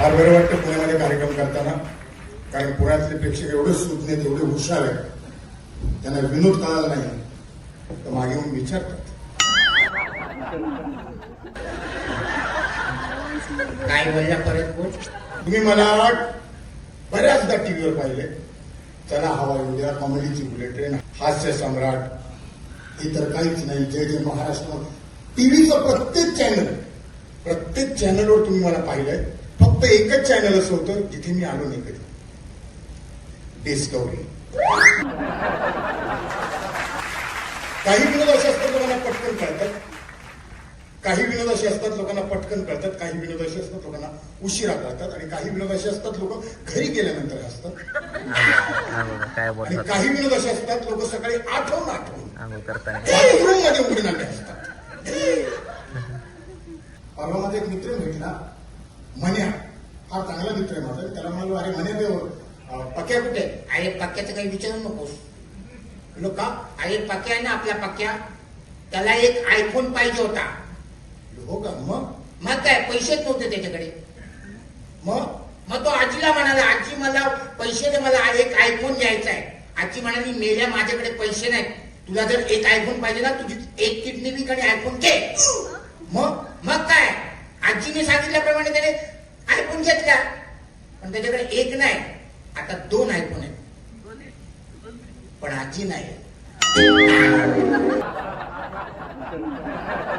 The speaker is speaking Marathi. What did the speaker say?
फार बरं वाटतं पुण्यामध्ये कार्यक्रम करताना. कारण पुण्यातले प्रेक्षक एवढे सुज्ञ एवढे हुशार आहेत. त्यांना विनोद कळाला नाही. तर मागे येऊन विचारतात काय बोलला परत बोल. तुम्ही मला बऱ्याचदा टीव्हीवर पाहिले. चला हवा येऊ द्या कॉमेडीची बुलेट ट्रेन हास्य सम्राट इतर काहीच नाही जय जय महाराष्ट्र. टीव्हीचं प्रत्येक चॅनल प्रत्येक चॅनलवर तुम्ही मला पाहिलंय. फक्त एकच चॅनल असं होतं जिथे मी आलो नाही कधी. डिस्कवरी काही विनोद असे असतात लोकांना पटकन कळतात काही विनोद असे असतात लोकांना पटकन कळतात काही विनोद असे असतात लोकांना उशिरा कळतात. आणि काही विनोद असे असतात लोक घरी गेल्यानंतर असतात आणि काही विनोद असे असतात लोक सकाळी आठवून आठवून रूममध्ये उघडून आणले असतात. परवा माझा एक मित्र भेटला. मन्या फार चांगला मित्र आहे माझा. त्याला म्हणालो अरे म्हणे देव पक्या कुठे? आहे?" अरे पक्क्याचं काही विचारू नकोस. लोक का? अरे पक्क्या आहे ना आपल्या पक्क्या त्याला एक आयफोन पाहिजे होता. हो का? मग? मग काय? पैसेच नव्हते त्याच्याकडे. मग? मग तो आजीला म्हणाला आजी मला पैसे दे मला एक आयफोन घ्यायचा आहे. आजी म्हणाली मेल्या माझ्याकडे पैसे नाहीत. तुला जर एक आयफोन पाहिजे ना तुझी एक किडनी विक आणि आयफोन घे. मग? मग काय? आजीने सांगितल्याप्रमाणे त्याने आयफोन घेतला पण त्याच्याकडे एक नाही. आता दोन आयफोन आहेत. पण आजी नाही.